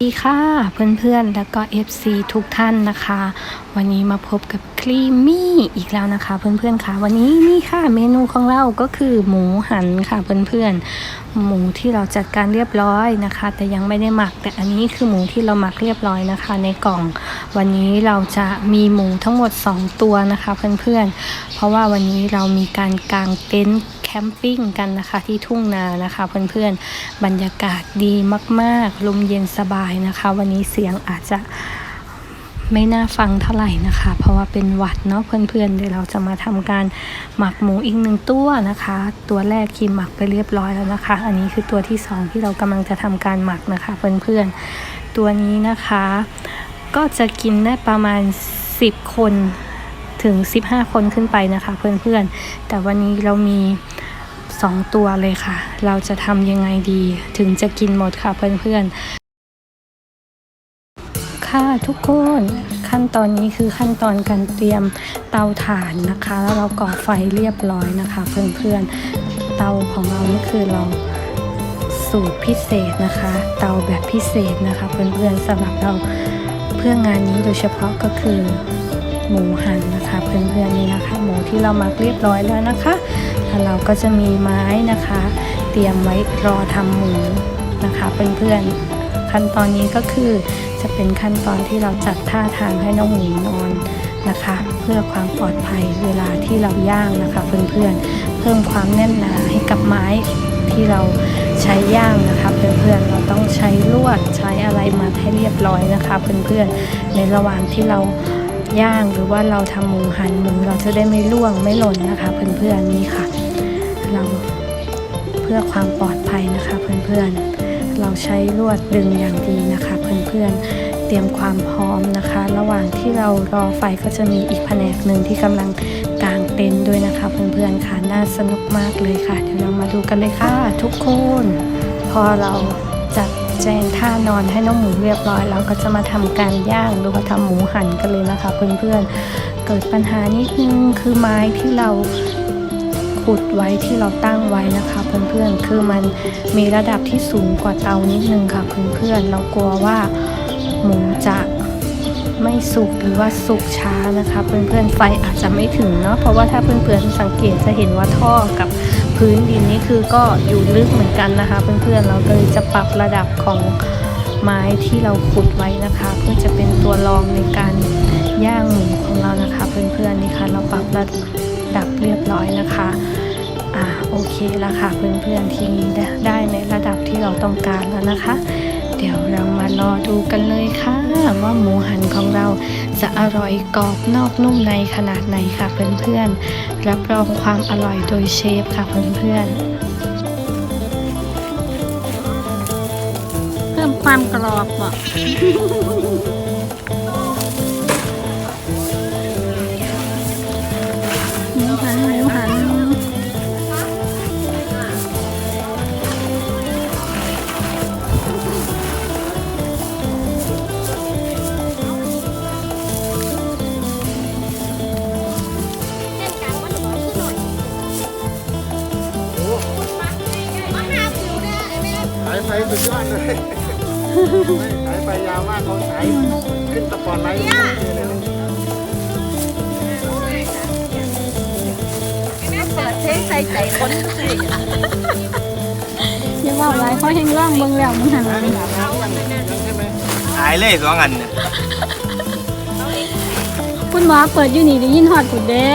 สวัสดีค่ะเพื่อนๆ แล้วก็ FC ทุกท่านนะคะ วันนี้มาพบกับครีมมี่อีกแล้วนะคะ เพื่อนๆค่ะ วันนี้นี่ค่ะเมนูของเราก็คือหมูหันค่ะเพื่อนๆ หมูที่เราจัดการเรียบร้อยนะคะ แต่ยังไม่ได้หมักแต่อันนี้คือหมูที่เราหมักเรียบร้อยนะคะ ในกล่อง วันนี้เราจะมีหมูทั้งหมด 2 ตัวนะคะ เพื่อนๆ เพราะว่าวันนี้เรามีการกางเต็นท์ แคมปิ้งกันนะคะที่ทุ่งนานะคะเพื่อนๆบรรยากาศดีมากๆ ลมเย็นสบายนะคะ วันนี้เสียงอาจจะไม่น่าฟังเท่าไหร่นะคะ เพราะว่าเป็นหวัดเนาะเพื่อนๆ เดี๋ยวเราจะมาทำการหมักหมูอีกหนึ่งตัวนะคะ ตัวแรกคีมหมักไปเรียบร้อยแล้วนะคะ อันนี้คือตัวที่สองที่เรากำลังจะทำการหมักนะคะเพื่อนๆ ตัวนี้นะคะ ก็จะกินได้ประมาณ 10 คนถึง 15 คนขึ้นไปนะคะ เพื่อนๆ แต่วันนี้เรามี 2 ตัวเลยค่ะ เราจะทำยังไงดีถึงจะกินหมดค่ะเพื่อนๆ ค่ะทุกคนขั้นตอนนี้คือขั้นตอนการเตรียมเตาถ่านนะคะ แล้วเราก่อไฟเรียบร้อยนะคะ เพื่อนๆ เตาของเรานี่คือเราสูตรพิเศษนะคะ เตาแบบพิเศษนะคะ เพื่อนๆสำหรับเราเพื่องานนี้โดยเฉพาะก็คือหมูหันนะคะ เพื่อนๆนี่นะคะ หมูที่เรามักเรียบร้อยแล้วนะคะ เราก็จะมีไม้นะคะ เตรียมไว้รอทำหมูนะคะเพื่อนๆขั้นตอนนี้ก็คือจะเป็นขั้นตอนที่เราจัดท่าทางให้น้องหมูนอนนะคะ เพื่อความปลอดภัยเวลาที่เราย่างนะคะ เพื่อนๆเพิ่มความแน่นหนาให้กับไม้ที่เราใช้ย่างนะคะเพื่อนๆเราต้องใช้ลวดใช้อะไรมาให้เรียบร้อยนะคะ เพื่อนๆในระหว่างที่เราย่างหรือว่าเราทำหมูหันหมูเราจะได้ไม่ร่วงไม่หล่นนะคะ เพื่อนๆนี่ค่ะ เราเพื่อความปลอดภัยนะคะเพื่อนๆ เราใช้ลวดดึงอย่างดีนะคะเพื่อนๆ เตรียมความพร้อมนะคะ ระหว่างที่เรารอไฟก็จะมีอีกแผนกหนึ่งที่กำลังกางเต็นท์ด้วยนะคะเพื่อนๆค่ะน่าสนุกมากเลยค่ะ เดี๋ยวเรามาดูกันเลยค่ะทุกคน พอเราจัดแจงท่านอนให้น้องหมูเรียบร้อยเราก็จะมาทำการย่างหรือว่าทำหมูหั่นกันเลยนะคะ เพื่อนๆเกิดปัญหานิดนึงคือไม้ที่เรา ขุดไว้ที่เราตั้งไว้นะคะเพื่อนๆคือมันมีระดับที่สูงกว่าเตานิดนึงค่ะเพื่อนๆเรากลัวว่าหมูจะไม่สุกหรือว่าสุกช้านะคะเพื่อนๆไฟอาจจะไม่ถึงเนาะเพราะว่าถ้าเพื่อนๆสังเกตจะเห็นว่าท่อกับพื้นดินนี่คือก็อยู่ลึกเหมือนกันนะคะ เพื่อนๆเราเลยจะปรับระดับของไม้ที่เราขุดไว้นะคะ เพื่อจะเป็นตัวรองในการย่างหมูของเรานะคะ เพื่อนๆนี่ค่ะเราปรับระดับ ดับเรียบร้อยนะคะอ่าโอเคแล้วค่ะเพื่อนๆทีนี้ได้ในระดับที่เราต้องการแล้วนะคะ เดี๋ยวเรามารอดูกันเลยค่ะ ว่าหมูหันของเราจะอร่อยกรอบนอกนุ่มในขนาดไหนค่ะเพื่อนๆรับรองความอร่อยโดยเชฟค่ะเพื่อนๆเพิ่มความกรอบอะ ดยอดเลยสายไฟยาวมากเขาสายขึ้นสปอร์ตไลท์เลยนะเปิดเพลงใส่ใจคนอย่าว่าอะไรเขาเฮงร่องเบิ่งแล้วมูหันไม่อาบน้ำยังยังใช่ไหายเลยสองอันเนี่ยคุณหมอเปิดอยู่นี่ได้ยินฮอดกุดเด้